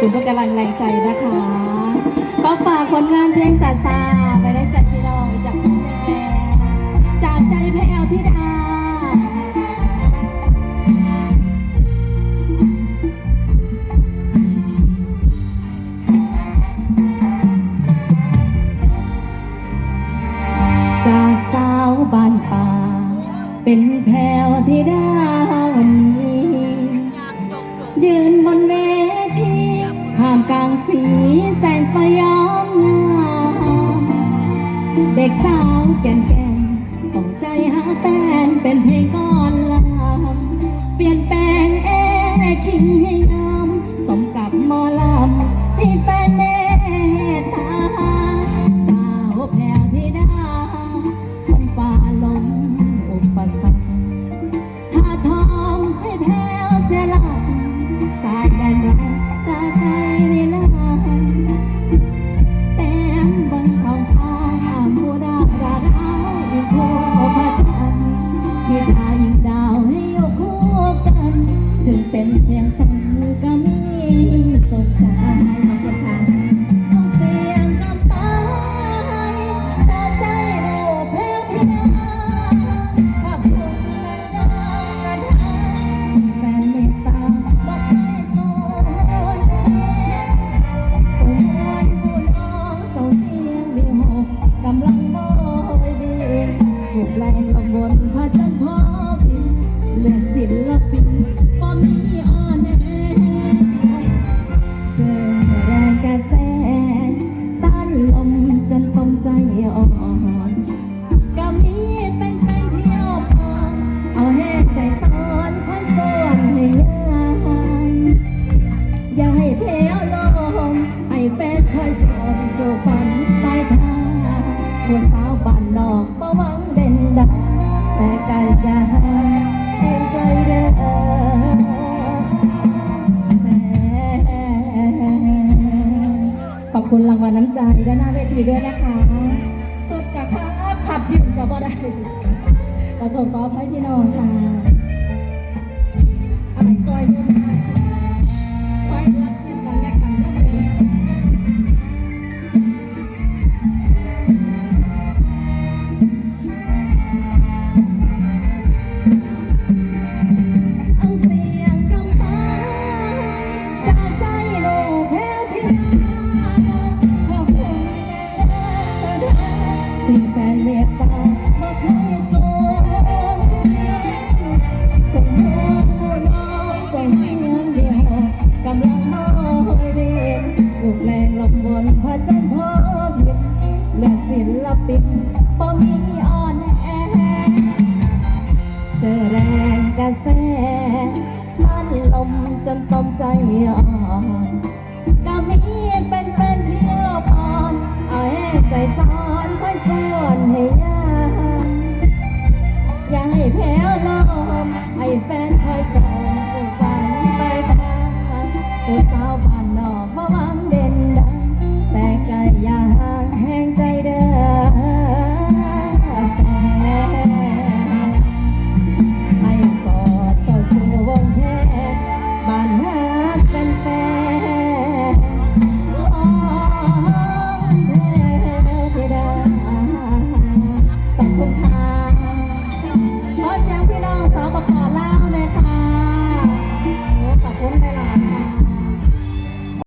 คุณทุกกำลังแรงใจนะคะ ก็ฝากผลงานเพลงสาสาไปได้จากพี่น้องจากพี่แม่จากใจแพรวธิดาจากสาวบ้านป่า เป็นแพรวธิดา เด็กสาวแก่นแก่นส่งใจหาแฟนเป็นเพลงก้อนลำเปลี่ยนแปลงเอคิง นพระจันทร์พอบินเลือดศิลปินก็มีอ่อนแอเจอแรงกระแสต้านลมจนต้มใจอ่อนก็มีเป็นแฟนเที่ยวพอนเอาแห้งใจตอนคอยส่วนให้ยานอย่าให้เพลวลมให้แฟนคอยจองสู่ฝันปลายทางผู้สาวบ้า น้ำใจด้านหน้าเวทีด้วยนะคะ สุดกับครับขับยืนกับบ่ได้ขอโทษขออภัยพี่น้องค่ะ เป็แฟนเมตตามาเคยสนคนโน้นคนน้องคเมียเดียวกำลังมอเด่นลูกแรงลมพระจนทร์อผิดและศิลปินปอมอ่อนแอจอแรงกระแสนั่นลมจนต้มใจอ่อนกามีเป็นแฟนเที่ยวปออให้ใจ สาวบ้านนอกมาวางเด่นดังแต่ก็ยัง